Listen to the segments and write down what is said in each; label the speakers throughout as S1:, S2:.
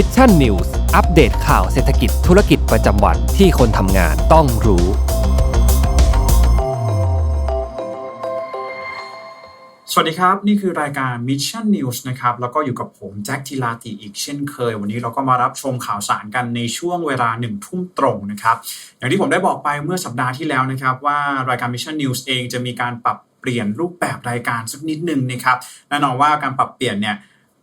S1: มิชชั่นนิวส์อัปเดตข่าวเศรษฐกิจธุรกิจประจำวันที่คนทำงานต้องรู้
S2: สวัสดีครับ นี่คือรายการ Mission News นะครับ แล้วก็อยู่กับผมแจ็คทีลาติอีกเช่นเคย วันนี้เราก็มารับชมข่าวสารกันในช่วงเวลาหนึ่งทุ่มตรงนะครับ อย่างที่ผมได้บอกไปเมื่อสัปดาห์ที่แล้วนะครับ ว่ารายการ Mission News เองจะมีการปรับเปลี่ยนรูปแบบรายการสักนิดหนึ่งนะครับแน่นอนว่าการปรับเปลี่ยนเนี่ย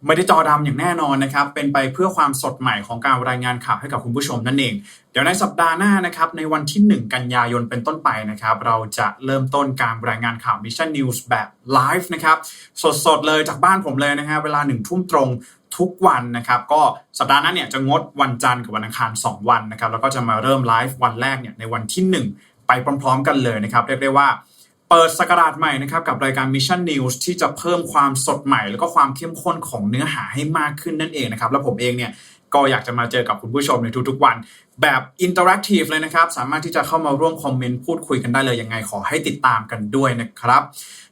S2: ไม่ได้จอดำอย่างแน่นอนนะครับ เป็นไปเพื่อความสดใหม่ของการรายงานข่าวให้กับคุณผู้ชมนั่นเอง เดี๋ยวในสัปดาห์หน้านะครับ ในวันที่ 1 กันยายนเป็นต้นไปนะครับ เราจะเริ่มต้นการรายงานข่าว Mission News แบบไลฟ์นะครับ สดๆเลยจากบ้านผมเลยนะครับเวลาหนึ่งทุ่มตรงทุกวันนะครับ ก็สัปดาห์หน้าเนี่ยจะงดวันจันทร์กับวันอังคาร 2 วันนะครับ แล้วก็จะมาเริ่มไลฟ์วันแรกเนี่ยในวันที่ 1 ไปพร้อม ๆ กันเลยนะครับ เรียกได้ว่า เปิดสกราชใหม่นะครับกับรายการ Mission News ที่จะเพิ่มความสดใหม่ แล้วก็ความเข้มข้นของเนื้อหาให้มากขึ้นนั่นเองนะครับ แล้วผมเองเนี่ยก็อยากจะมาเจอกับคุณผู้ชมในทุกๆวัน แบบอินเตอร์แอคทีฟเลยนะครับ สามารถที่จะเข้ามาร่วมคอมเมนต์พูดคุยกันได้เลยยังไงขอให้ติดตามกันด้วยนะครับ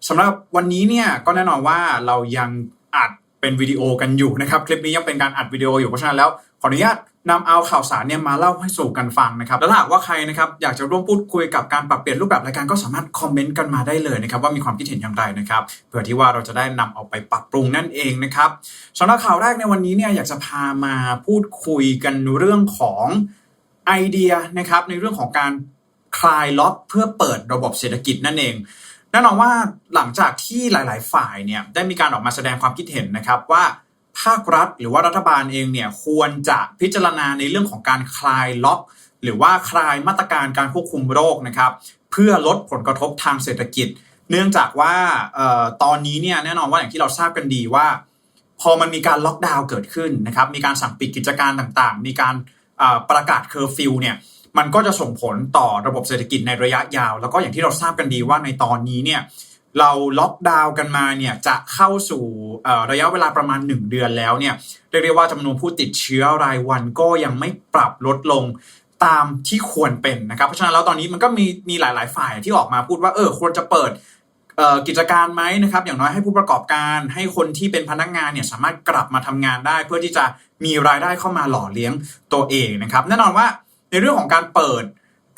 S2: สำหรับวันนี้เนี่ยก็แน่นอนว่าเรายังอัดเป็นวิดีโอกันอยู่นะครับ คลิปนี้ยังเป็นการอัดวิดีโออยู่เพราะฉะนั้นแล้ว ขออนุญาตนำเอาข่าวสารเนี่ยมาเล่าให้สู่กันฟังนะครับแล้วหากว่าใครนะครับอยากจะร่วมพูดคุยกับการปรับเปลี่ยนรูปแบบรายการก็สามารถคอมเมนต์กันมาได้เลยนะครับว่ามีความคิดเห็นอย่างไรนะครับเพื่อที่ว่าเราจะได้นำเอาไปปรับปรุงนั่นเองนะครับสำหรับข่าวแรกในวันนี้เนี่ยอยากจะพามาพูดคุยกันเรื่องของไอเดียนะครับในเรื่องของการคลายล็อกเพื่อเปิดระบบเศรษฐกิจนั่นเองแน่นอนว่าหลังจากที่หลาย ๆ ฝ่ายเนี่ยได้มีการออกมาแสดงความคิดเห็นนะครับว่า ภาครัฐ หรือว่ารัฐบาลเองเนี่ยควรจะพิจารณาในเรื่องของการคลายล็อก หรือว่าคลายมาตรการการควบคุมโรคนะครับเพื่อลดผลกระทบทางเศรษฐกิจ เนื่องจากว่าออตอนนี้เนี่ยแน่นอนว่าอย่างที่เราทราบกันดีว่า พอมันมีการล็อกดาวน์เกิดขึ้นนะครับมีการสั่งปิดกิจการต่างๆ มีการออประกาศเคอร์ฟิวเนี่ยมันก็จะส่งผลต่อระบบเศรษฐกิจในระยะยาว แล้วก็อย่างที่เราทราบกันดีว่าในตอนนี้เนี่ยเราล็อกดาวน์กันมาเนี่ยจะเข้าสู่ ระยะเวลาประมาณ 1 เดือนแล้วเนี่ยเรียกได้ว่าจำนวนผู้ติดเชื้อรายวันก็ยังไม่ปรับลดลงตามที่ควรเป็นนะครับ เพราะฉะนั้นแล้วตอนนี้มันก็มีมีหลาย ๆ ฝ่ายที่ออกมาพูดว่าเออควรจะเปิดกิจการไหมนะครับอย่างน้อยให้ผู้ประกอบการให้คนที่เป็นพนักงานเนี่ยสามารถกลับมาทำงานได้ เพื่อที่จะมีรายได้เข้ามาหล่อเลี้ยงตัวเองนะครับ แน่นอนว่าในเรื่องของการเปิด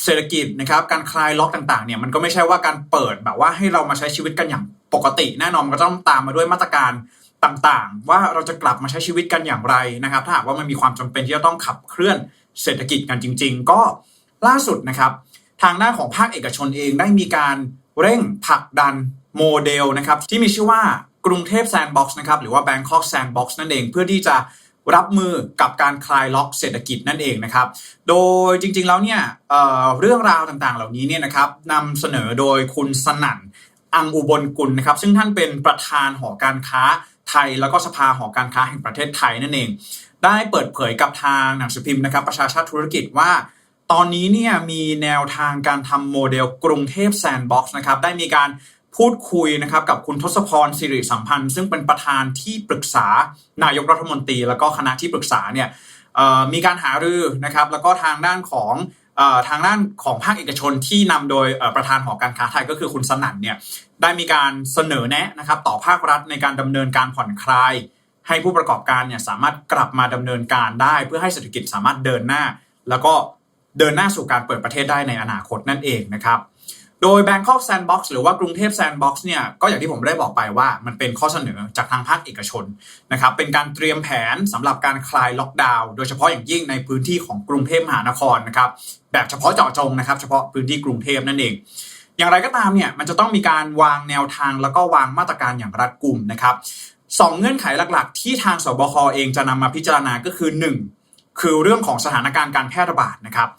S2: เศรษฐกิจนะครับการคลายล็อกต่างๆเนี่ยมันก็ไม่ใช่ว่าการเปิดแบบว่าให้เรามาใช้ชีวิตกันอย่างปกติ แน่นอนมันก็ต้องตามมาด้วยมาตรการต่างๆ ว่าเราจะกลับมาใช้ชีวิตกันอย่างไรนะครับ ถ้าหากว่ามันมีความจำเป็นที่จะต้องขับเคลื่อนเศรษฐกิจกันจริง ๆ ก็ล่าสุดนะครับ ทางด้านของภาคเอกชนเองได้มีการเร่งผลักดันโมเดลนะครับที่มีชื่อว่ากรุงเทพแซนด์บ็อกซ์นะครับหรือว่า Bangkok Sandbox นั่นเองเพื่อที่จะ รับมือกับการคลายล็อกเศรษฐกิจนั่นเองนะครับ โดยจริงๆแล้วเนี่ยเเรื่องราวต่างๆ เหล่านี้เนี่ยนะครับนำเสนอโดยคุณสนั่นอังอุบลกุลนะครับ ซึ่งท่านเป็นประธานหอการค้าไทย แล้วก็สภาหอการค้าแห่งประเทศไทยนั่นเอง ได้เปิดเผยกับทางหนังสือพิมพ์นะครับ ประชาชาติธุรกิจว่า ตอนนี้เนี่ยมีแนวทางการทำโมเดลกรุงเทพแซนด์บ็อกซ์นะครับได้มีการ พูดคุยนะครับกับคุณทศพรสิริสัมพันธ์ ซึ่งเป็นประธานที่ปรึกษานายกรัฐมนตรี แล้วก็คณะที่ปรึกษาเนี่ยมีการหารือนะครับ แล้วก็ทางด้านของทางด้านของภาคเอกชนที่นำโดยประธานหอการค้าไทยก็คือคุณสนั่นเนี่ยได้มีการเสนอแนะนะครับ ต่อภาครัฐในการดำเนินการผ่อนคลาย ให้ผู้ประกอบการเนี่ยสามารถกลับมาดำเนินการได้ เพื่อให้เศรษฐกิจสามารถเดินหน้า แล้วก็เดินหน้าสู่การเปิดประเทศได้ในอนาคตนั่นเองนะครับ โดย Bangkok Sandbox หรือว่ากรุงเทพ Sandbox เนี่ยก็อย่างที่ผมได้บอกไปว่ามันเป็นข้อเสนอจากทางภาคเอกชนนะครับเป็นการเตรียมแผนสำหรับการคลายล็อกดาวน์โดยเฉพาะอย่างยิ่งในพื้นที่ของกรุงเทพมหานครนะครับแบบเฉพาะเจาะจงนะครับเฉพาะพื้นที่กรุงเทพนั่นเอง อย่างไรก็ตามเนี่ยมันจะต้องมีการวางแนวทางแล้วก็วางมาตรการอย่างรัดกุมนะครับสองเงื่อนไขหลักๆ ที่ทางสบคเองจะนำมาพิจารณาก็คือ 1 คือเรื่องของสถานการณ์การแพร่ระบาดนะครับ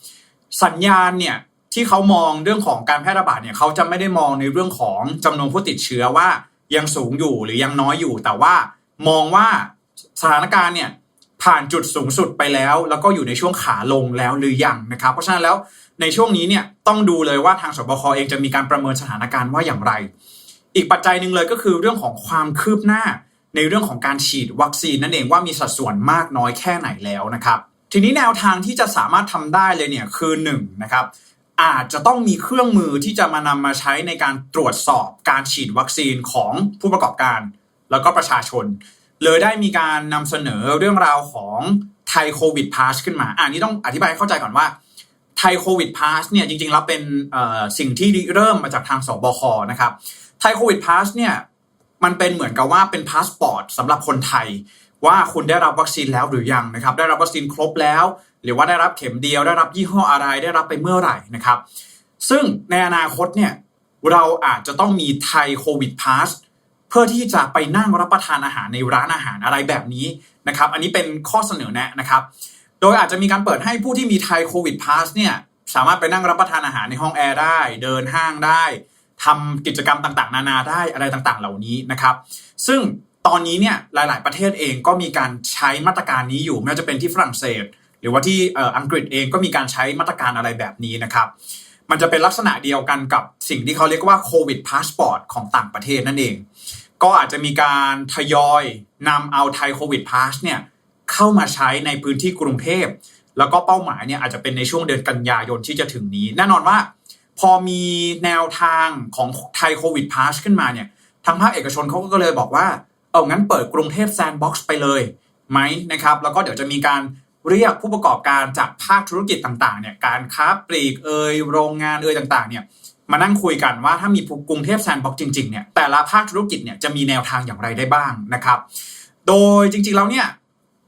S2: สัญญาณเนี่ย ที่เขามองเรื่องของการแพร่ระบาดเนี่ยเขาจะไม่ได้มองในเรื่องของจำนวนผู้ติดเชื้อว่ายังสูงอยู่หรือยังน้อยอยู่ แต่ว่ามองว่าสถานการณ์เนี่ยผ่านจุดสูงสุดไปแล้ว แล้วก็อยู่ในช่วงขาลงแล้วหรือยังนะครับ เพราะฉะนั้นแล้วในช่วงนี้เนี่ยต้องดูเลยว่าทางสบคเองจะมีการประเมินสถานการณ์ว่าอย่างไร อีกปัจจัยหนึ่งเลยก็คือเรื่องของความคืบหน้าในเรื่องของการฉีดวัคซีนนั่นเองว่ามีสัดส่วนมากน้อยแค่ไหนแล้วนะครับ ทีนี้แนวทางที่จะสามารถทำได้เลยเนี่ยคือ1นงนะครับ อาจจะต้องมีเครื่องมือที่จะมานำมาใช้ในการตรวจสอบการฉีดวัคซีนของผู้ประกอบการ แล้วก็ประชาชน เลยได้มีการนำเสนอเรื่องราวของไทยโควิดพาสขึ้นมาอ่านี่ต้องอธิบายให้เข้าใจก่อนว่าไทยโควิดพาสเนี่ยจริงๆแล้วเป็นสิ่งที่เริ่มมาจากทางสบคนะครับไทยโควิดพาสเนี่ยมันเป็นเหมือนกับว่าเป็นพาสปอร์ตสำหรับคนไทยว่าคุณได้รับวัคซีนแล้วหรือยังนะครับได้รับวัคซีนครบแล้ว หรือว่าได้รับเข็มเดียว ได้รับยี่ห้ออะไรได้รับไปเมื่อไหร่นะครับ ซึ่งในอนาคตเนี่ยเราอาจจะต้องมีไทยโควิดพาสเพื่อที่จะไปนั่งรับประทานอาหารในร้านอาหารอะไรแบบนี้นะครับ อันนี้เป็นข้อเสนอแนะนะครับ โดยอาจจะมีการเปิดให้ผู้ที่มีไทยโควิดพาสเนี่ยสามารถไปนั่งรับประทานอาหารในห้องแอร์ได้ เดินห้างได้ทำกิจกรรมต่างๆ นานาได้อะไรต่างๆ เหล่านี้นะครับ ซึ่ง ตอนนี้เนี่ยหลาย ๆ ประเทศเองก็มีการใช้มาตรการนี้อยู่ไม่ว่าจะเป็นที่ฝรั่งเศส หรือว่าที่อังกฤษเองก็มีการใช้มาตรการอะไรแบบนี้นะครับ มันจะเป็นลักษณะเดียวกันกับสิ่งที่เขาเรียกว่าโควิดพาสปอร์ตของต่างประเทศนั่นเอง ก็อาจจะมีการทยอยนำเอาไทยโควิดพาสเนี่ยเข้ามาใช้ในพื้นที่กรุงเทพแล้วก็เป้าหมายเนี่ยอาจจะเป็นในช่วงเดือนกันยายนที่จะถึงนี้ แน่นอนว่า พอมีแนวทางของไทยโควิดพาสขึ้นมาเนี่ยทางภาคเอกชนเขาก็เลยบอกว่า เอางั้นเปิดกรุงเทพแซนด์บ็อกซ์ไปเลยไหมนะครับ แล้วก็เดี๋ยวจะมีการเรียกผู้ประกอบการจากภาคธุรกิจต่างๆเนี่ยการค้าปลีกเอยโรงงานเอยต่างๆเนี่ยมานั่งคุยกันว่าถ้ามีกรุงเทพแซนด์บ็อกซ์จริงๆเนี่ยแต่ละภาคธุรกิจเนี่ยจะมีแนวทางอย่างไรได้บ้างนะครับ โดยจริงๆแล้วเนี่ย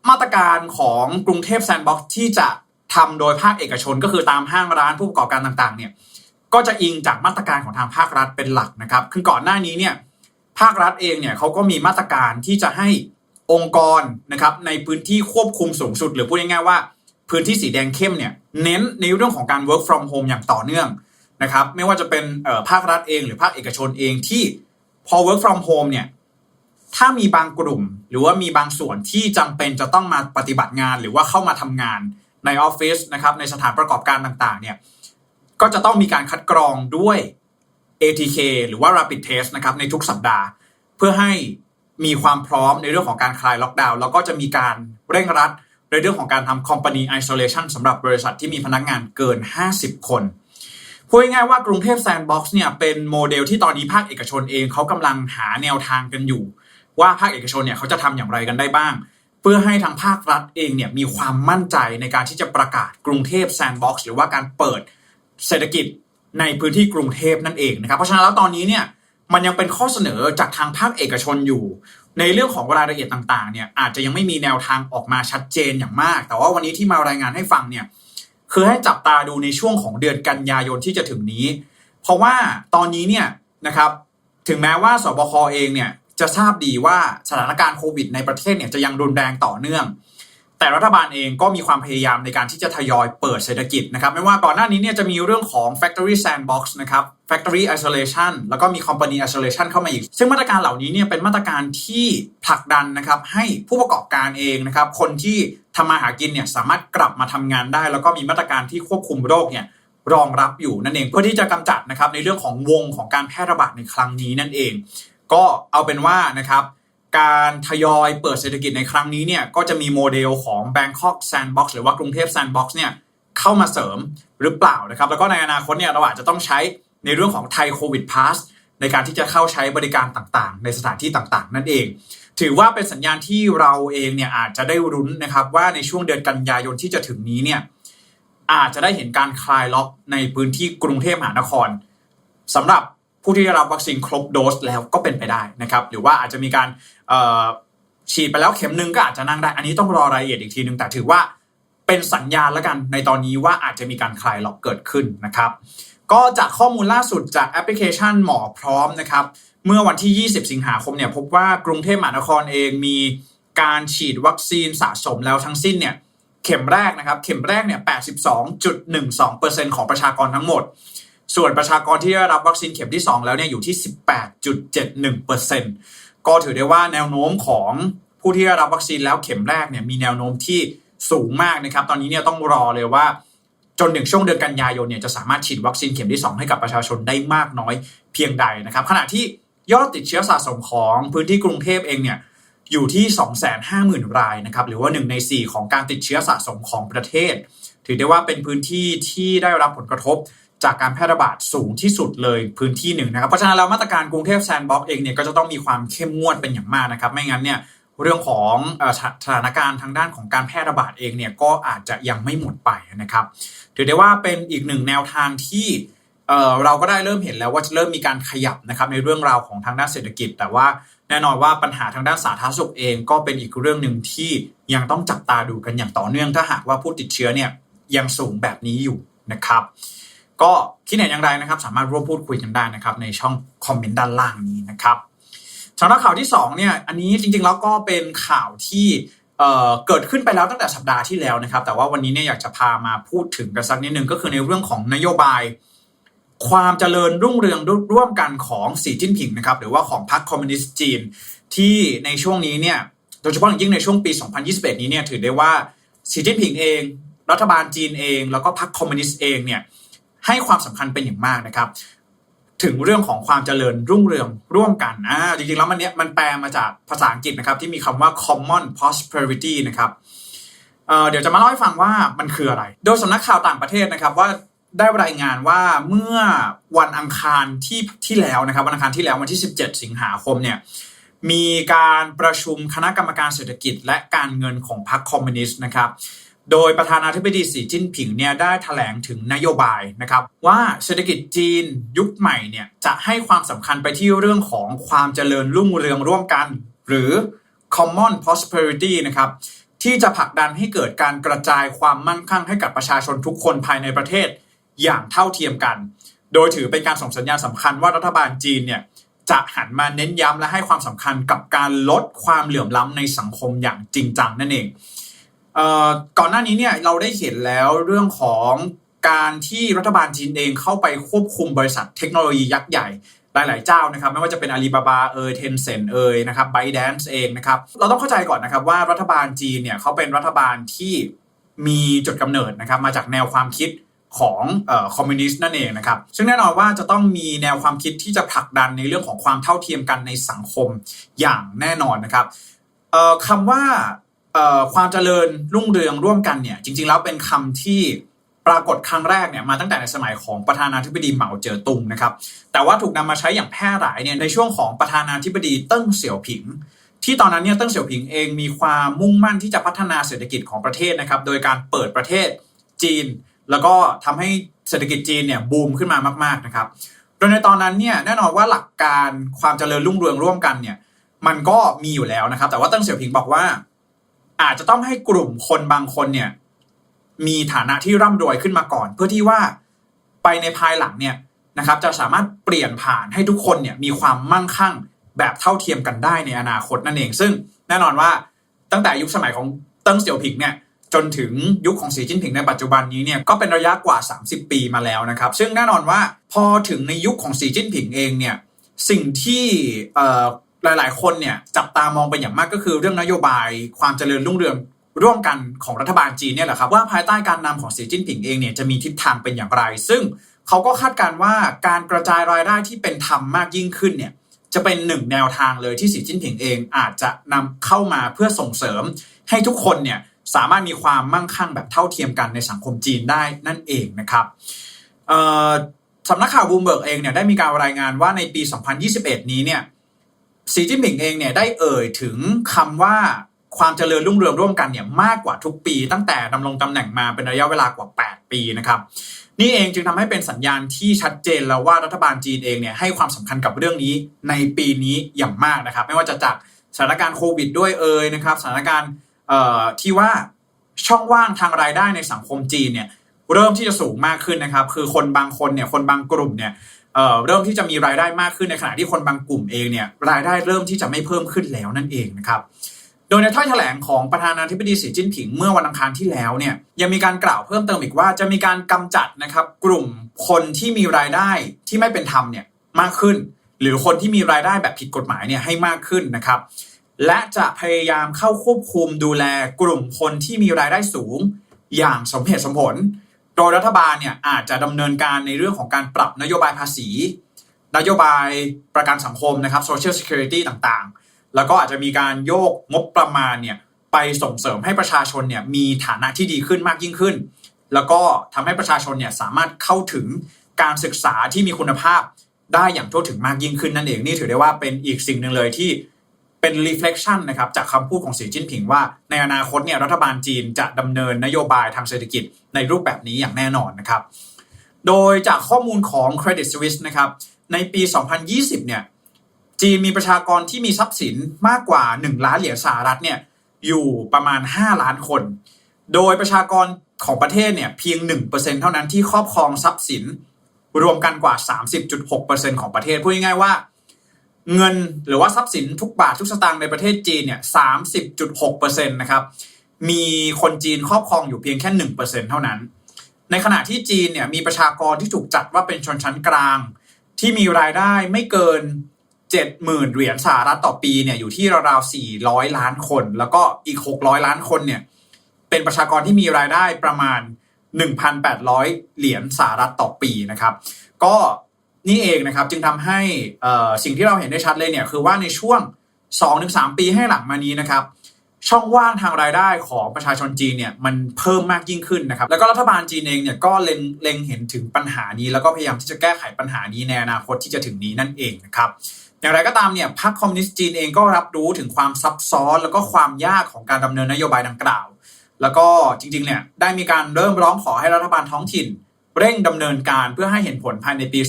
S2: มาตรการของกรุงเทพแซนด์บ็อกซ์ที่จะทำโดยภาคเอกชนก็คือตามห้างร้านผู้ประกอบการต่างๆเนี่ยก็จะอิงจากมาตรการของทางภาครัฐเป็นหลักนะครับคือก่อนหน้านี้เนี่ย ภาครัฐเองเนี่ยเขาก็มีมาตรการที่จะให้องค์กรนะครับในพื้นที่ควบคุมสูงสุด หรือพูดง่ายๆว่า พื้นที่สีแดงเข้มเนี่ยเน้นในเรื่องของการ work from home อย่างต่อเนื่องนะครับไม่ว่าจะเป็นเอ่อภาครัฐเองหรือภาคเอกชนเองที่พอ work from home เนี่ยถ้ามีบางกลุ่ม หรือว่ามีบางส่วนที่จำเป็นจะต้องมาปฏิบัติงาน หรือว่าเข้ามาทำงานในออฟฟิศนะครับในสถานประกอบการต่างๆเนี่ยก็จะต้องมีการคัดกรองด้วย ATK หรือว่า Rapid Test นะครับในทุกสัปดาห์ เพื่อให้มีความพร้อมในเรื่องของการคลายล็อกดาวน์แล้วก็จะมีการเร่งรัดในเรื่องของการทำ Company Isolation สำหรับบริษัทที่มีพนักงานเกิน 50 คนพูดง่ายๆว่ากรุงเทพแซนด์บ็อกซ์เนี่ยเป็นโมเดลที่ตอนนี้ภาคเอกชนเองเขากำลังหาแนวทางกันอยู่ ว่าภาคเอกชนเนี่ยเขาจะทำอย่างไรกันได้บ้าง เพื่อให้ทางภาครัฐเองเนี่ยมีความมั่นใจในการที่จะประกาศกรุงเทพแซนด์บ็อกซ์หรือว่าการเปิดเศรษฐกิจ ในพื้นที่กรุงเทพนั่นเองนะครับเพราะฉะนั้นแล้วตอนนี้เนี่ยมันยังเป็นข้อเสนอจากทางภาคเอกชนอยู่ ในเรื่องของรายละเอียดต่างๆเนี่ยอาจจะยังไม่มีแนวทางออกมาชัดเจนอย่างมาก แต่ว่าวันนี้ที่มารายงานให้ฟังเนี่ยคือให้จับตาดูในช่วงของเดือนกันยายนที่จะถึงนี้ เพราะว่าตอนนี้เนี่ยนะครับถึงแม้ว่าสบคเองเนี่ยจะทราบดีว่าสถานการณ์โควิดในประเทศเนี่ยจะยังรุนแรงต่อเนื่อง แต่รัฐบาลเองก็มีความพยายามในการที่จะทยอยเปิดเศรษฐกิจนะครับ ไม่ว่าก่อนหน้านี้เนี่ยจะมีเรื่องของ factory sandbox นะครับ factory isolation แล้วก็มี company isolation เข้ามาอีก ซึ่งมาตรการเหล่านี้เนี่ยเป็นมาตรการที่ผลักดันนะครับให้ผู้ประกอบการเองนะครับ คนที่ทำมาหากินเนี่ยสามารถกลับมาทำงานได้ แล้วก็มีมาตรการที่ควบคุมโรคเนี่ยรองรับอยู่นั่นเอง เพื่อที่จะกำจัดนะครับในเรื่องของวงของการแพร่ระบาดในครั้งนี้นั่นเอง ก็เอาเป็นว่านะครับ การทยอยเปิดเศรษฐกิจในครั้งนี้เนี่ยก็จะมีโมเดลของ Bangkok Sandbox หรือว่ากรุงเทพ Sandbox เนี่ยเข้ามาเสริมหรือเปล่านะครับแล้วก็ในอนาคตเนี่ยเราอาจจะต้องใช้ในเรื่องของไทยโควิดพาสในการที่จะเข้าใช้บริการต่างๆ ในสถานที่ต่างๆ นั่นเอง ถือว่าเป็นสัญญาณที่เราเองเนี่ยอาจจะได้รุ้นนะครับว่าในช่วงเดือนกันยายนที่จะถึงนี้เนี่ยอาจจะได้เห็นการคลายล็อกในพื้นที่กรุงเทพมหานครสำหรับผู้ที่ได้รับวัคซีนครบโดสแล้วก็เป็นไปได้นะครับหรือว่าอาจจะมีการ ฉีดไปแล้วเข็มหนึ่งก็อาจจะนั่งได้ อันนี้ต้องรอรายละเอียดอีกทีหนึ่งแต่ถือว่าเป็นสัญญาณแล้วกันในตอนนี้ว่าอาจจะมีการคลายล็อกเกิดขึ้นนะครับ ก็จากข้อมูลล่าสุดจากแอปพลิเคชันหมอพร้อมนะครับ เมื่อวันที่ 20 สิงหาคมเนี่ยพบว่ากรุงเทพมหานครเองมีการฉีดวัคซีนสะสมแล้วทั้งสิ้นเนี่ยเข็มแรกนะครับเข็มแรกเนี่ย 82.12%ของประชากรทั้งหมด ส่วนประชากรที่ได้รับวัคซีนเข็มที่ 2 แล้วเนี่ยอยู่ที่ 18.71% ก็ถือได้ว่าแนวโน้มของผู้ที่ได้รับวัคซีนแล้วเข็มแรกเนี่ยมีแนวโน้มที่สูงมากนะครับ ตอนนี้เนี่ยต้องรอเลยว่า จนถึงช่วงเดือนกันยายนเนี่ยจะสามารถฉีดวัคซีนเข็มที่ 2 ให้กับประชาชนได้มากน้อยเพียงใดนะครับ ขณะที่ยอดติดเชื้อสะสมของพื้นที่กรุงเทพเองเนี่ยอยู่ที่ 250,000 รายนะครับหรือว่า 1 ใน 4 ของการติดเชื้อสะสมของประเทศ ถือได้ว่าเป็นพื้นที่ที่ได้รับผลกระทบ จากการแพร่ระบาดสูงที่สุดเลยพื้นที่หนึ่งนะครับ เพราะฉะนั้นแล้วมาตรการกรุงเทพแซนด์บ็อกเองเนี่ยก็จะต้องมีความเข้มงวดเป็นอย่างมากนะครับ ไม่งั้นเนี่ยเรื่องของสถานการณ์ทางด้านของการแพร่ระบาดเองเนี่ยก็อาจจะยังไม่หมดไปนะครับ ถือได้ว่าเป็นอีกหนึ่งแนวทางที่เอ่อเราก็ได้เริ่มเห็นแล้วว่าจะเริ่มมีการขยับนะครับในเรื่องราวของทางด้านเศรษฐกิจ แต่ว่าแน่นอนว่าปัญหาทางด้านสาธารณสุขเองก็เป็นอีกเรื่องหนึ่งที่ยังต้องจับตาดูกันอย่างต่อเนื่องถ้าหากว่าผู้ติดเชื้อเนี่ยยังสูงแบบนี้อยู่นะครับ ก็คิดเห็นอย่างไรนะครับ สามารถร่วมพูดคุยกันได้นะครับ ในช่องคอมเมนต์ด้านล่างนี้นะครับสำหรับข่าวที่2เนี่ยอันนี้จริงๆแล้วก็เป็นข่าวที่เเกิดขึ้นไปแล้วตั้งแต่สัปดาห์ที่แล้วนะครับ แต่ว่าวันนี้เนี่ยอยากจะพามาพูดถึงกันสักนิดนึงก็คือในเรื่องของนโยบาย ความเจริญรุ่งเรืองร่วมกันของสีจิ้นผิงนะครับหรือว่าของพรรคคอมมิวนิสต์จีน ที่ในช่วงนี้เนี่ยโดยเฉพาะอย่างยิ่งในช่วงปี 2021 นี้เนี่ยถือได้ว่าสีจิ้นผิงเอง รัฐบาลจีนเอง แล้วก็พรรคคอมมิวนิสต์เองเนี่ย ให้ความสำคัญเป็นอย่างมากนะครับถึงเรื่องของความเจริญรุ่งเรืองร่วมกันอ่าจริงๆ แล้วมันเนี้ยมันแปลมาจากภาษาอังกฤษนะครับที่มีคำว่า common prosperity นะครับเเดี๋ยวจะมาเล่าให้ฟังว่ามันคืออะไร โดยสำนักข่าวต่างประเทศนะครับว่าได้รายงานว่าเมื่อวันอังคารที่ที่แล้วนะครับวันอังคารที่แล้ววันที่ 17 สิงหาคมเนี่ยมีการประชุมคณะกรรมการเศรษฐกิจ และการเงินของพรรคคอมมิวนิสต์นะครับ โดยประธานาธิบดีสีจิ้นผิงเนี่ยได้ถแถลงถึงนโยบายนะครับ ว่าเศรษฐกิจจีนยุคใหม่เนี่ยจะให้ความสำคัญไปที่เรื่องของความเจริญรุ่งเรืองร่วมกัน หรือ common prosperity นะครับที่จะผลักดันให้เกิดการกระจายความมั่งคั่งให้กับประชาชนทุกคนภายในประเทศอย่างเท่าเทียมกัน โดยถือเป็นการส่งสัญญาณสำคัญว่ารัฐบาลจีนเนี่ยจะหันมาเน้นย้ำและให้ความสำคัญกับการลดความเหลื่อมล้ำในสังคมอย่างจริงจังนั่นเอง ก่อนหน้านี้เนี่ยเราได้เห็นแล้วเรื่องของการที่รัฐบาลจีนเองเข้าไปควบคุมบริษัทเทคโนโลยียักษ์ใหญ่หลาย ๆ เจ้านะครับไม่ว่าจะเป็นอาลีบาบาเอยเทนเซนเอยนะครับไบแดนซ์เองนะครับเราต้องเข้าใจก่อนนะครับว่ารัฐบาลจีนเนี่ยเขาเป็นรัฐบาลที่มีจุดกำเนิดนะครับมาจากแนวความคิดของออคอมมิวนิสต์นั่นเองนะครับ ซึ่งแน่นอนว่าจะต้องมีแนวความคิดที่จะผลักดันในเรื่องของความเท่าเทียมกันในสังคมอย่างแน่นอนนะครับคำว่า ความเจริญรุ่งเรืองร่วมกันเนี่ยจริง ๆ แล้วเป็นคำที่ปรากฏครั้งแรกเนี่ยมาตั้งแต่ในสมัยของประธานาธิบดีเหมาเจ๋อตุงนะครับแต่ว่าถูกนำมาใช้อย่างแพร่หลายเนี่ยในช่วงของประธานาธิบดีเติ้งเสี่ยวผิง ที่ตอนนั้นเนี่ยเติ้งเสี่ยวผิงเองมีความมุ่งมั่นที่จะพัฒนาเศรษฐกิจของประเทศนะครับโดยการเปิดประเทศจีน แล้วก็ทำให้เศรษฐกิจจีนเนี่ยบูมขึ้นมามากๆนะครับโดยในตอนนั้นเนี่ยแน่นอนว่าหลักการความเจริญรุ่งเรืองร่วมกันเนี่ยมันก็มีอยู่แล้วนะครับแต่ว่าเติ้งเสี่ยวผิงบอกว่า อาจจะต้องให้กลุ่มคนบางคนเนี่ย มีฐานะที่ร่ำรวยขึ้นมาก่อน เพื่อที่ว่าไปในภายหลังเนี่ยนะครับ จะสามารถเปลี่ยนผ่านให้ทุกคนเนี่ยมีความมั่งคั่งแบบเท่าเทียมกันได้ในอนาคตนั่นเอง ซึ่งแน่นอนว่าตั้งแต่ยุคสมัยของเติ้งเสี่ยวผิงเนี่ยจนถึงยุคของสีจิ้นผิงในปัจจุบันนี้เนี่ยก็เป็นระยะกว่า 30 ปีมาแล้วนะครับ ซึ่งแน่นอนว่าพอถึงในยุคของสีจิ้นผิงเองเนี่ยสิ่งที่ หลาย ๆ คนเนี่ยจับตามองเป็นอย่างมากก็คือเรื่องนโยบายความเจริญรุ่งเรืองร่วมกันของรัฐบาลจีนเนี่ยแหละครับว่าภายใต้การนำของสีจิ้นผิงเองเนี่ยจะมีทิศทางเป็นอย่างไร ซึ่งเขาก็คาดการณ์ว่าการกระจายรายได้ที่เป็นธรรมมากยิ่งขึ้นเนี่ยจะเป็นหนึ่งแนวทางเลยที่สีจิ้นผิงเองอาจจะนำเข้ามาเพื่อส่งเสริม ให้ทุกคนเนี่ยสามารถมีความมั่งคั่งแบบเท่าเทียมกันในสังคมจีนได้นั่นเองนะครับสำนักข่าวบูมเบิร์กเองเนี่ยได้มีการรายงานว่าในปี 2021 นี้เนี่ย สีจิ้นผิงเองเนี่ยได้เอ่ยถึงคำว่าความเจริญรุ่งเรืองร่วมกันเนี่ยมากกว่าทุกปี ตั้งแต่ดำรงตำแหน่งมาเป็นระยะเวลากว่า 8 ปีนะครับนี่เองจึงทำให้เป็นสัญญาณที่ชัดเจนแล้วว่ารัฐบาลจีนเองเนี่ยให้ความสำคัญกับเรื่องนี้ในปีนี้อย่างมากนะครับ ไม่ว่าจะจากสถานการณ์โควิดด้วยเอ่ยนะครับสถานการณ์ที่ว่าช่องว่างทางรายได้ในสังคมจีนเนี่ยเริ่มที่จะสูงมากขึ้นนะครับ คือคนบางคนเนี่ยคนบางกลุ่มเนี่ย เเริ่มที่จะมีรายได้มากขึ้นในขณะที่คนบางกลุ่มเองเนี่ยรายได้เริ่มที่จะไม่เพิ่มขึ้นแล้วนั่นเองนะครับโดยในถ้อยแถลงของประธานาธิบดีสีจิ้นผิงเมื่อวันอังคารที่แล้วเนี่ยยังมีการกล่าวเพิ่มเติมอีกว่าจะมีการกำจัดนะครับกลุ่มคนที่มีรายได้ที่ไม่เป็นธรรมเนี่ยมากขึ้น หรือคนที่มีรายได้แบบผิดกฎหมายเนี่ยให้มากขึ้นนะครับ และจะพยายามเข้าควบคุมดูแลกลุ่มคนที่มีรายได้สูง อย่างสมเหตุสมผล โดยรัฐบาลเนี่ยอาจจะดำเนินการในเรื่องของการปรับนโยบายภาษี นโยบายประกันสังคมนะครับ social security ต่างๆ แล้วก็อาจจะมีการโยกงบประมาณเนี่ยไปส่งเสริมให้ประชาชนเนี่ยมีฐานะที่ดีขึ้นมากยิ่งขึ้น แล้วก็ทำให้ประชาชนเนี่ยสามารถเข้าถึงการศึกษาที่มีคุณภาพได้อย่างทั่วถึงมากยิ่งขึ้นนั่นเองนี่ถือได้ว่าเป็นอีกสิ่งหนึ่งเลยที่ เป็น reflection นะครับจากคำพูดของสีจิ้นผิงว่า ในอนาคตเนี่ยรัฐบาลจีนจะดำเนินนโยบายทางเศรษฐกิจในรูปแบบนี้อย่างแน่นอนนะครับ โดยจากข้อมูลของ Credit Suisse นะครับในปี 2020 เนี่ยจีนมีประชากรที่มีทรัพย์สินมากกว่า 1 ล้านเหรียญสหรัฐเนี่ยอยู่ประมาณ 5 ล้านคน โดยประชากรของประเทศเนี่ยเพียง 1%เท่านั้นที่ครอบครองทรัพย์สิน รวมกันกว่า 30.6%ของประเทศพูดง่ายๆว่า เงินหรือว่าทรัพย์สินทุกบาททุกสตางค์ในประเทศจีนเนี่ย30.6%นะครับ มีคนจีนครอบครองอยู่เพียงแค่1%เท่านั้น ในขณะที่จีนเนี่ยมีประชากรที่ถูกจัดว่าเป็นชนชั้นกลาง ที่มีรายได้ไม่เกิน70,000เหรียญสหรัฐต่อปีเนี่ยอยู่ที่ราวๆ400ล้านคน แล้วก็อีก600ล้านคนเนี่ยเป็นประชากรที่มีรายได้ประมาณ 1,800 เหรียญสหรัฐต่อปีนะครับ ก็ นี่เองนะครับจึงทำให้สิ่งที่เราเห็นได้ชัดเลยเนี่ยคือว่าในช่วง 2-3 ปีให้หลังมานี้นะครับช่องว่างทางรายได้ของประชาชนจีนเนี่ยมันเพิ่มมากยิ่งขึ้นนะครับแล้วก็รัฐบาลจีนเองเนี่ยก็เล็งเล็งเห็นถึงปัญหานี้ แล้วก็พยายามที่จะแก้ไขปัญหานี้ในอนาคตที่จะถึงนี้นั่นเองนะครับอย่างไรก็ตามเนี่ยพรรคคอมมิวนิสต์จีนเองก็รับรู้ถึงความซับซ้อน แล้วก็ความยากของการดำเนินนโยบายดังกล่าว แล้วก็จริงๆเนี่ยได้มีการเริ่มร้องขอให้รัฐบาลท้องถิ่น เร่งดำเนินการเพื่อให้เห็นผลภายในปี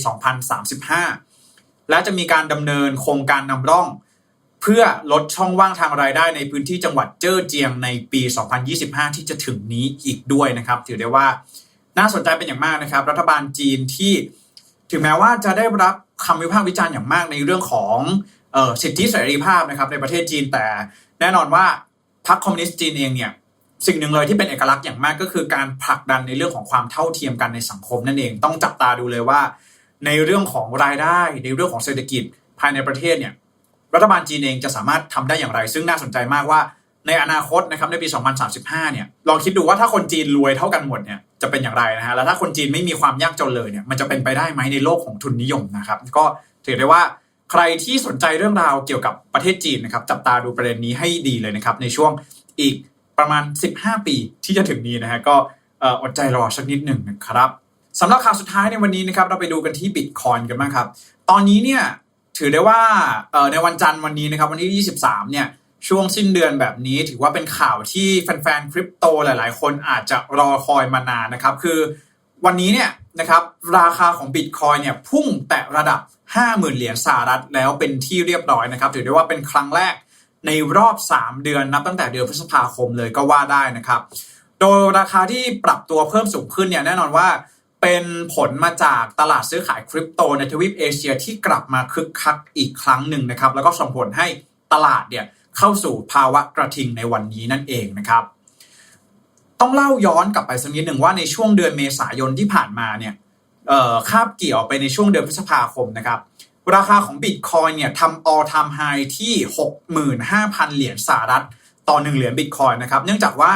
S2: 2035 และจะมีการดำเนินโครงการนำร่อง เพื่อลดช่องว่างทางรายได้ในพื้นที่จังหวัดเจ้อเจียงในปี 2025 ที่จะถึงนี้อีกด้วยนะครับ ถือได้ว่าน่าสนใจเป็นอย่างมากนะครับ รัฐบาลจีนที่ถึงแม้ว่าจะได้รับคำวิพากษ์วิจารณ์อย่างมากในเรื่องของออสิทธิเสรีภาพนะครับในประเทศจีนแต่แน่นอนว่าพรรคคอมมิวนิสต์จีนเองเนี่ย สิ่งหนึ่งเลยที่เป็นเอกลักษณ์อย่างมากก็คือการผลักดันในเรื่องของความเท่าเทียมกันในสังคมนั่นเองต้องจับตาดูเลยว่า ในเรื่องของรายได้ในเรื่องของเศรษฐกิจภายในประเทศเนี่ยรัฐบาลจีนเองจะสามารถทำได้อย่างไร ซึ่งน่าสนใจมากว่าในอนาคตนะครับในปี 2035 เนี่ยลองคิดดูว่าถ้าคนจีนรวยเท่ากันหมดเนี่ยจะเป็นอย่างไรนะฮะแล้วถ้าคนจีนไม่มีความยากจนเลยเนี่ยมันจะเป็นไปได้ไหมในโลกของทุนนิยมนะครับก็ถือได้ว่าใครที่สนใจเรื่องราวเกี่ยวกับประเทศจีนนะครับจับตาดูประเด็นนี้ให้ดีเลยนะครับในช่วงอีก ประมาณ 15 ปีที่จะถึงนี้นะฮะก็อดใจรอสักนิดหนึ่งนะครับสำหรับข่าวสุดท้ายในวันนี้นะครับเราไปดูกันที่บิตคอยกันบ้างครับ ตอนนี้เนี่ยถือได้ว่าในวันจันทร์วันนี้นะครับวันที่ 23 เนี่ยช่วงสิ้นเดือนแบบนี้ถือว่าเป็นข่าวที่แฟนๆ คริปโตหลายๆ คนอาจจะรอคอยมานานนะครับ คือวันนี้เนี่ยนะครับราคาของบิตคอยเนี่ยพุ่งแตะระดับ 50,000 เหรียญสหรัฐแล้วเป็นที่เรียบร้อยนะครับ ถือได้ว่าเป็นครั้งแรก ในรอบ 3 เดือนนับตั้งแต่เดือนพฤษภาคมเลยก็ว่าได้นะครับ โดยราคาที่ปรับตัวเพิ่มสูงขึ้นเนี่ยแน่นอนว่าเป็นผลมาจากตลาดซื้อขายคริปโตในทวีปเอเชียที่กลับมาคึกคักอีกครั้งหนึ่งนะครับ แล้วก็ส่งผลให้ตลาดเนี่ยเข้าสู่ภาวะกระทิงในวันนี้นั่นเองนะครับ ต้องเล่าย้อนกลับไปสักนิดหนึ่งว่าในช่วงเดือนเมษายนที่ผ่านมาเนี่ยคาบเกี่ยวไปในช่วงเดือนพฤษภาคมนะครับ ราคาของบิตคอยเนี่ยทำ all time high ที่ 65,000 เหรียญสหรัฐ ต่อ 1 เหรียญบิตคอยนะครับ เนื่องจากว่า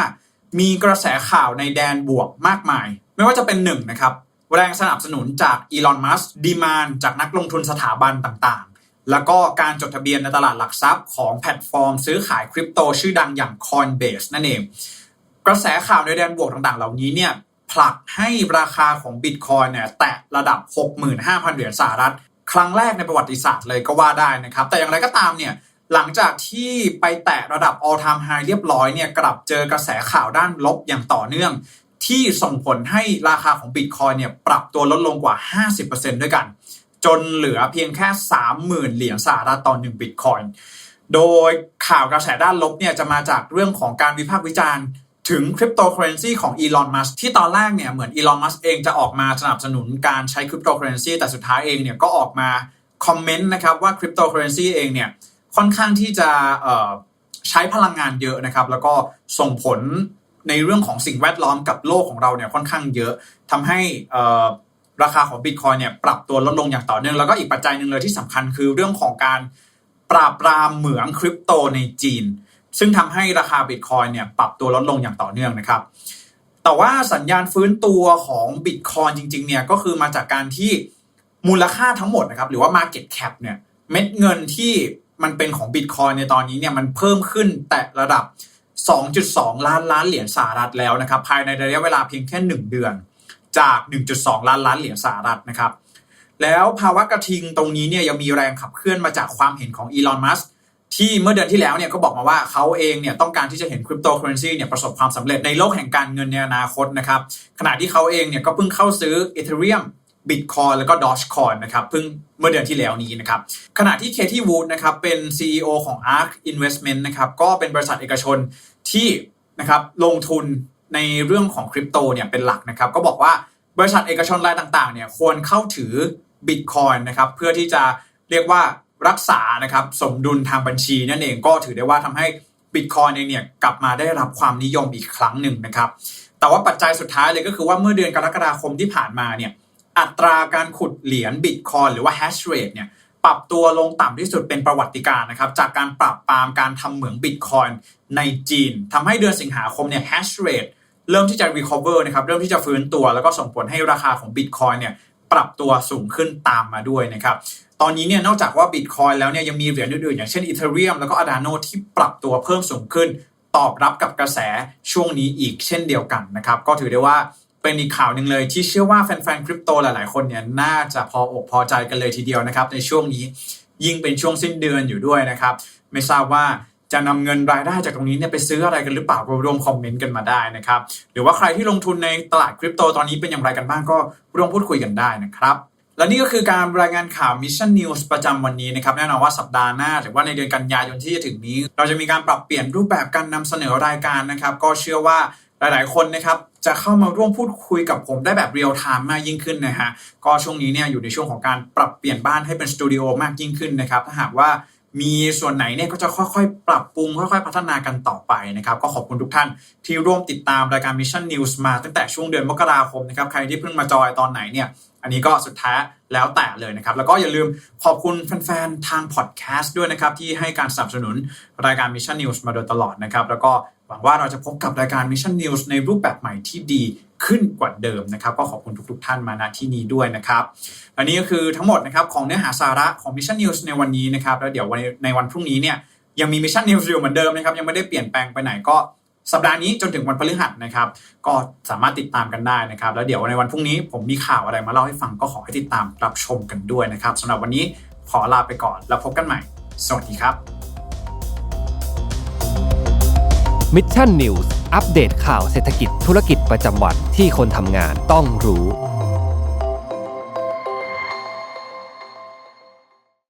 S2: มีกระแสข่าวในแดนบวกมากมาย ไม่ว่าจะเป็นหนึ่งนะครับแรงสนับสนุนจากอีลอนมัสดีมานจากนักลงทุนสถาบันต่างๆ แล้วก็การจดทะเบียนในตลาดหลักทรัพย์ของแพลตฟอร์ม ซื้อขายคริปโตชื่อดังอย่าง Coinbase นั่นเอง กระแสข่าวในแดนบวกต่างๆ เหล่านี้เนี่ยผลักให้ราคาของบิตคอยเนี่ยแตะระดับ 65,000 เหรียญสหรัฐ ครั้งแรกในประวัติศาสตร์เลยก็ว่าได้นะครับ แต่อย่างไรก็ตามเนี่ยหลังจากที่ไปแตะระดับ all time high เรียบร้อยเนี่ยกลับเจอกระแสข่าวด้านลบอย่างต่อเนื่อง ที่ส่งผลให้ราคาของบิตคอยเนี่ยปรับตัวลดลงกว่า 50%ด้วยกัน จนเหลือเพียงแค่ 30,000 เหรียญสหรัฐต่อ1บิตคอยโดยข่าวกระแสด้านลบเนี่ยจะมาจากเรื่องของการวิพากษ์วิจารณ์ ถึงคริปโตเคอเรนซีของอีลอน มัสที่ตอนแรกเนี่ยเหมือนอีลอน มัสเองจะออกมาสนับสนุนการใช้คริปโตเคอเรนซีแต่สุดท้ายเองเนี่ยก็ออกมาคอมเมนต์นะครับว่าคริปโตเคอเรนซีเองเนี่ยค่อนข้างที่จะใช้พลังงานเยอะนะครับ แล้วก็ส่งผลในเรื่องของสิ่งแวดล้อมกับโลกของเราเนี่ยค่อนข้างเยอะทำให้ราคาของบิตคอยเนี่ยปรับตัวลดลงอย่างต่อเนื่องแล้วก็อีกปัจจัยหนึ่งเลยที่สำคัญคือเรื่องของการปราบปรามเหมืองคริปโตในจีน ซึ่งทำให้ราคาบิตคอยเนี่ยปรับตัวลดลงอย่างต่อเนื่องนะครับ แต่ว่าสัญญาณฟื้นตัวของบิตคอยจริงๆเนี่ยก็คือมาจากการที่มูลค่าทั้งหมดนะครับหรือว่า Market Cap เนี่ยเม็ดเงินที่มันเป็นของบิตคอยในตอนนี้เนี่ยมันเพิ่มขึ้นแต่ระดับ 2.2 ล้านล้านเหรียญสหรัฐแล้วนะครับภายในระยะเวลาเพียงแค่ 1 เดือน จาก 1.2 ล้านล้านเหรียญสหรัฐนะครับแล้วภาวะกระทิงตรงนี้เนี่ยยังมีแรงขับเคลื่อนมาจากความเห็นของอีลอนมัส ที่เมื่อเดือนที่แล้วเนี่ยก็บอกมาว่าเขาเองเนี่ยต้องการที่จะเห็นคริปโตเคอเรนซีเนี่ยประสบความสำเร็จในโลกแห่งการเงินในอนาคตนะครับขณะที่เขาเองเนี่ยก็เพิ่งเข้าซื้อ Ethereum Bitcoin แล้วก็ Dogecoin นะครับเพิ่งเมื่อเดือนที่แล้วนี้นะครับขณะที่ Katie Wood นะครับเป็น CEO ของ ARK Investment นะครับก็เป็นบริษัทเอกชนที่นะครับลงทุนในเรื่องของคริปโตเนี่ยเป็นหลักนะครับก็บอกว่าบริษัทเอกชนรายต่างๆเนี่ยควรเข้าถือ Bitcoin นะครับเพื่อที่จะเรียกว่า รักษานะครับสมดุลทางบัญชีนั่นเองก็ถือได้ว่าทำให้ Bitcoin เองเนี่ยกลับมาได้รับความนิยมอีกครั้งหนึ่งนะครับ แต่ว่าปัจจัยสุดท้ายเลยก็คือว่าเมื่อเดือนกรกฎาคมที่ผ่านมาเนี่ยอัตราการขุดเหรียญ Bitcoin หรือว่า hash rate เนี่ยปรับตัวลงต่ำที่สุดเป็นประวัติการณ์นะครับ จากการปรับปรามการทำเหมือง Bitcoin ในจีนทำให้เดือนสิงหาคมเนี่ย hash rate เริ่มที่จะ recover นะครับเริ่มที่จะฟื้นตัว แล้วก็ส่งผลให้ราคาของ Bitcoin เนี่ยปรับตัวสูงขึ้นตามมาด้วยนะครับ ตอนนี้เนี่ยนอกจากว่า Bitcoin แล้วเนี่ยยังมีเหรียญอื่นๆอย่างเช่น Ethereum แล้วก็ Adano ที่ปรับตัวเพิ่มสูงขึ้น ตอบรับกับกระแสช่วงนี้อีกเช่นเดียวกันนะครับ ก็ถือได้ว่าเป็นอีกข่าวหนึ่งเลยที่เชื่อว่าแฟนๆคริปโตหลายๆ คนเนี่ยน่าจะพออกพอใจกันเลยทีเดียวนะครับ ในช่วงนี้ยิ่งเป็นช่วงสิ้นเดือนอยู่ด้วยนะครับ ไม่ทราบว่าจะนำเงินรายได้จากตรงนี้เนี่ยไปซื้ออะไรกันหรือเปล่าร่วมคอมเมนต์กันมาได้นะครับ หรือว่าใครที่ลงทุนในตลาดคริปโตตอนนี้เป็นอย่างไรกันบ้างก็ร่วมพูดคุยกันได้นะครับ และนี่ก็คือการรายงานข่าว Mission News ประจำวันนี้นะครับแน่นอนว่าสัปดาห์หน้าหรือว่าในเดือนกันยายนที่จะถึงนี้ เราจะมีการปรับเปลี่ยนรูปแบบการนำเสนอรายการนะครับก็เชื่อว่าหลาย ๆ คนนะครับจะเข้ามาร่วมพูดคุยกับผมได้แบบเรียลไทม์มากยิ่งขึ้นนะฮะก็ช่วงนี้เนี่ยอยู่ในช่วงของการปรับเปลี่ยนบ้านให้เป็นสตูดิโอมากยิ่งขึ้นนะครับถ้าหากว่ามีส่วนไหนเนี่ยก็จะค่อยๆ ปรับปรุงค่อยๆ พัฒนากันต่อไปนะครับ ก็ขอบคุณทุกท่านที่ร่วมติดตามรายการ Mission News มาตั้งแต่ช่วงเดือนมกราคมนะครับ ใครที่เพิ่งมาจอยตอนไหนเนี่ย อันนี้ก็สุดท้ายแล้วแต่เลยนะครับ แล้วก็อย่าลืมขอบคุณแฟนๆ ทางพอดแคสต์ด้วยนะครับ ที่ให้การสนับสนุนรายการ Mission News มาโดยตลอดนะครับ แล้วก็หวังว่าเราจะพบกับรายการ Mission News ในรูปแบบใหม่ที่ดีขึ้นกว่าเดิมนะครับ ก็ขอบคุณทุก ๆ ท่านมาณที่นี้ด้วยนะครับ อันนี้ก็คือทั้งหมดนะครับของเนื้อหาสาระของ Mission News ในวันนี้นะครับ แล้วเดี๋ยวในวันพรุ่งนี้เนี่ยยังมี Mission News อยู่เหมือนเดิมนะครับยังไม่ได้เปลี่ยนแปลงไปไหนก็ สัปดาห์นี้จนถึงวันพฤหัสนะครับ ก็สามารถติดตามกันได้นะครับ แล้วเดี๋ยวในวันพรุ่งนี้ผมมีข่าวอะไรมาเล่าให้ฟังก็ขอให้ติดตามรับชมกันด้วยนะครับสำหรับวันนี้ขอลาไปก่อนแล้วพบกันใหม่ สวัสดีครับ
S1: Mission News อัปเดตข่าวเศรษฐกิจธุรกิจประจำวันที่คนทำงานต้องรู้